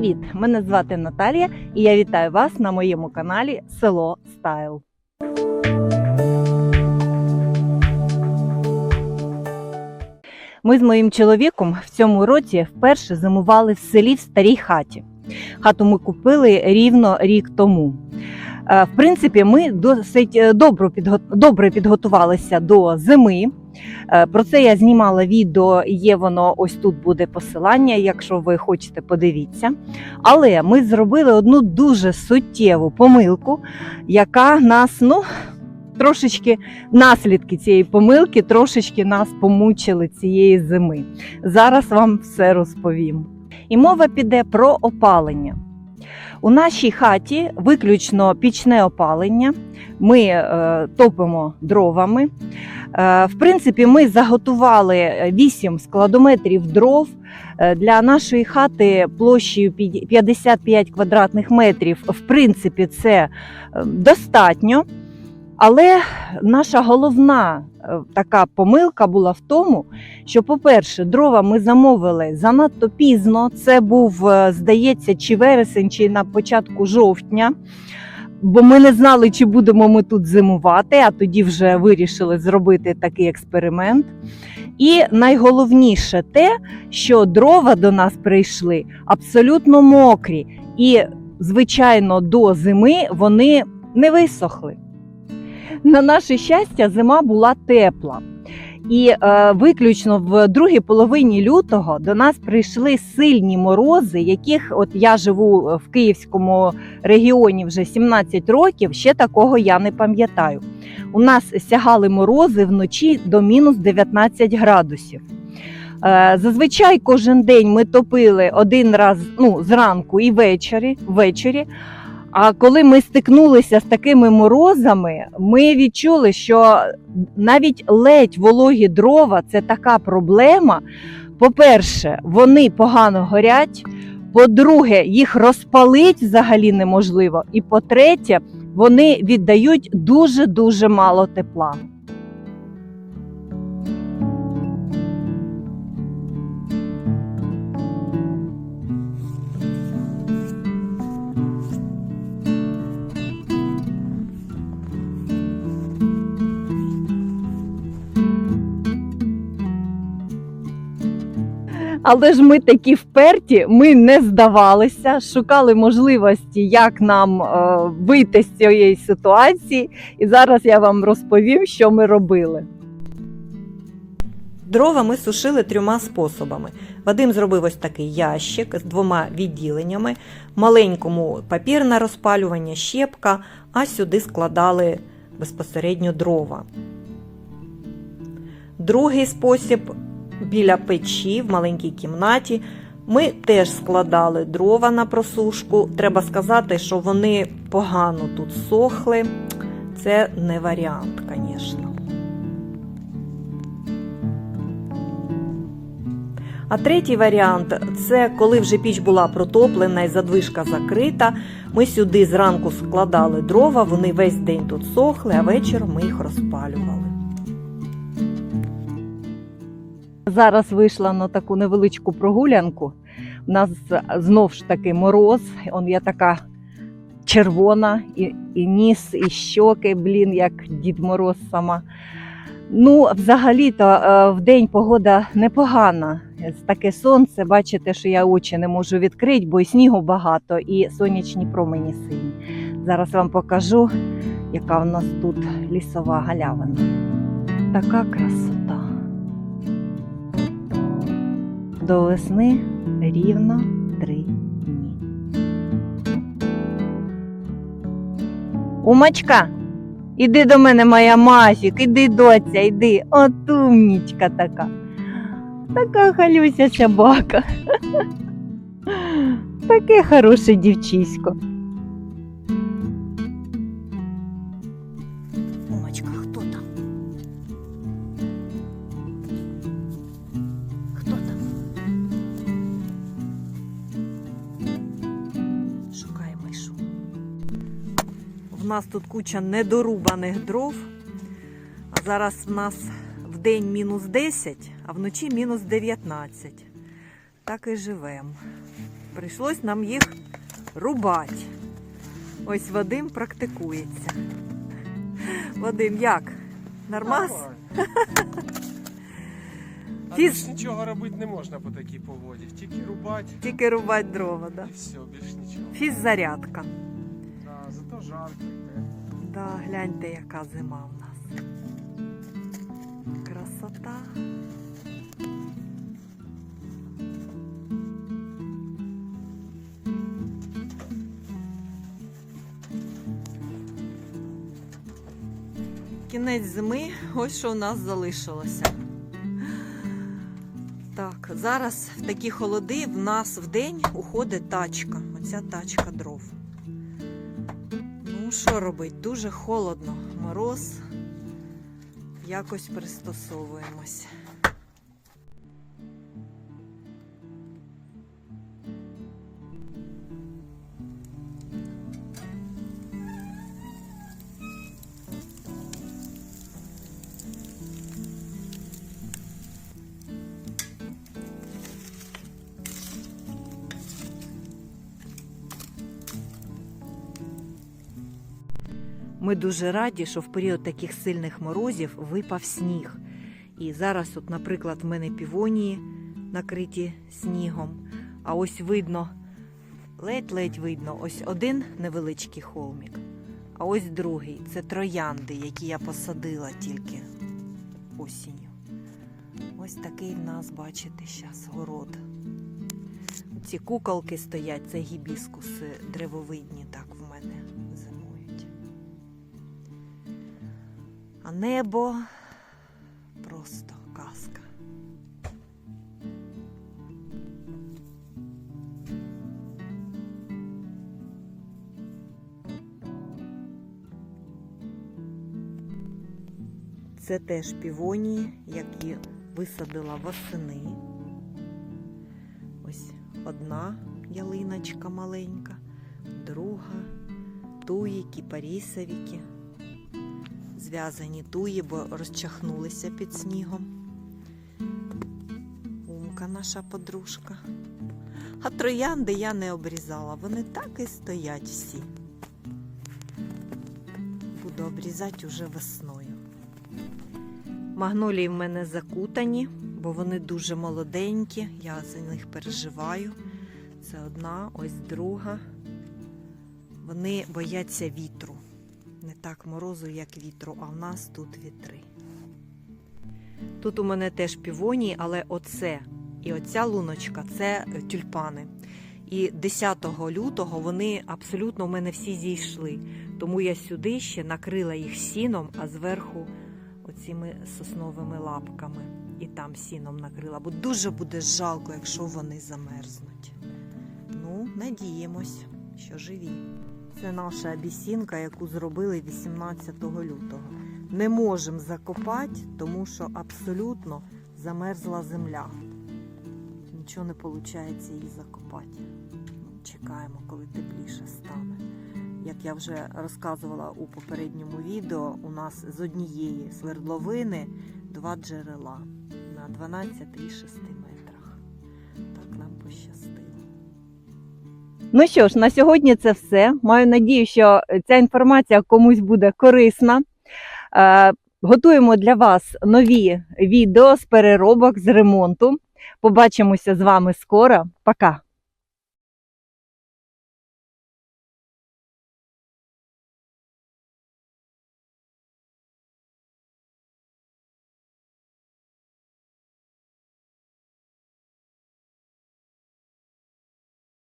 Привіт! Мене звати Наталія і я вітаю вас на моєму каналі Село Стайл. Ми з моїм чоловіком в цьому році вперше зимували в селі в старій хаті. Хату ми купили рівно рік тому. Е, В принципі, ми досить е, добре, підго- добре підготувалися до зими. Е, Про це я знімала відео, є воно ось тут буде посилання, якщо ви хочете, подивіться. Але ми зробили одну дуже суттєву помилку, яка нас, ну, трошечки наслідки цієї помилки, трошечки нас помучили цієї зими. Зараз вам все розповім. І мова піде про опалення. У нашій хаті виключно пічне опалення. Ми е, топимо дровами. Е, В принципі, ми заготували 8 складометрів дров Е, для нашої хати площею 55 квадратних метрів. В принципі, це е, достатньо. Але наша головна е, така помилка була в тому, що, по-перше, дрова ми замовили занадто пізно. Це був, е, здається, чи вересень, чи на початку жовтня. Бо ми не знали, чи будемо ми тут зимувати, а тоді вже вирішили зробити такий експеримент. І найголовніше те, що дрова до нас прийшли абсолютно мокрі, і, звичайно, до зими вони не висохли. На наше щастя, зима була тепла. І е, виключно в другій половині лютого до нас прийшли сильні морози, яких от я живу в Київському регіоні вже 17 років. Ще такого я не пам'ятаю. У нас сягали морози вночі до мінус 19 градусів. Е, Зазвичай кожен день ми топили один раз ну, зранку і ввечері, ввечері. А коли ми стикнулися з такими морозами, ми відчули, що навіть ледь вологі дрова це така проблема. По-перше, вони погано горять. По-друге, їх розпалить взагалі неможливо. І по-третє, вони віддають дуже дуже мало тепла. Але ж ми такі вперті, ми не здавалися, шукали можливості, як нам е, вийти з цієї ситуації. І зараз я вам розповім, що ми робили. Дрова ми сушили трьома способами. Вадим зробив ось такий ящик з двома відділеннями, маленькому папір на розпалювання, щепка, а сюди складали безпосередньо дрова. Другий спосіб біля печі в маленькій кімнаті. Ми теж складали дрова на просушку. Треба сказати, що вони погано тут сохли. Це не варіант, звісно. А третій варіант це коли вже піч була протоплена і задвижка закрита. Ми сюди зранку складали дрова, вони весь день тут сохли, а вечором ми їх розпалювали. Зараз вийшла на таку невеличку прогулянку. У нас знов ж таки мороз. Он я така червона, і, і ніс, і щоки, блін, як Дід Мороз сама. Ну, взагалі-то е, в день погода непогана. Таке сонце, бачите, що я очі не можу відкрити, бо і снігу багато, і сонячні промені сині. Зараз вам покажу, яка в нас тут лісова галявина. Така красота. До весни рівно три дні. Умачка, іди до мене, моя Масік, іди, доця, іди. От умнічка така. Така халюся собака. Таке хороше дівчисько. Нас тут куча недорубаних дров. А зараз в нас в день мінус 10, а вночі мінус 19. Так і живемо. Прийшлось нам їх рубати. Ось Вадим практикується. Вадим, як? Нормас? А Фіз- більш нічого робити не можна по такій погоді. Тільки рубати Тільки рубати дрова, да? і все, більш нічого. Фіззарядка. Зато жарко. Да, гляньте, яка зима в нас. Красота. Кінець зими, ось що у нас залишилося. Так, зараз в такі холоди в нас в день уходить тачка. Оця тачка дров. Ну, що робить? Дуже холодно, мороз. Якось пристосовуємось. Ми дуже раді, що в період таких сильних морозів випав сніг. І зараз, от, наприклад, в мене півонії накриті снігом. А ось видно, ледь-ледь видно, ось один невеличкий холмік, а ось другий це троянди, які я посадила тільки осінню. Ось такий в нас, бачите, зараз город. Ці куколки стоять, це гібіскуси древовидні, так А небо просто казка. Це теж півонії, які висадила восени. Ось одна ялиночка маленька, друга, туї, кіпарісовіки зв'язані туї, бо розчахнулися під снігом. Умка наша подружка. А троянди я не обрізала, вони так і стоять всі. Буду обрізати уже весною. Магнолії в мене закутані, бо вони дуже молоденькі, я за них переживаю. Це одна, ось друга. Вони бояться вітру не так морозу, як вітру, а в нас тут вітри. Тут у мене теж півонії, але оце і оця луночка це е, тюльпани. І 10 лютого вони абсолютно в мене всі зійшли. Тому я сюди ще накрила їх сіном, а зверху оціми сосновими лапками. І там сіном накрила, бо дуже буде жалко, якщо вони замерзнуть. Ну, надіємось, що живі. Це наша абісінка, яку зробили 18 лютого. Не можемо закопати, тому що абсолютно замерзла земля. Нічого не виходить її закопати. Ну, Чекаємо, коли тепліше стане. Як я вже розказувала у попередньому відео, у нас з однієї свердловини два джерела на 12,6 метрах. Так нам пощастило. Ну що ж, на сьогодні це все. Маю надію, що ця інформація комусь буде корисна. Е, Готуємо для вас нові відео з переробок, з ремонту. Побачимося з вами скоро. Пока!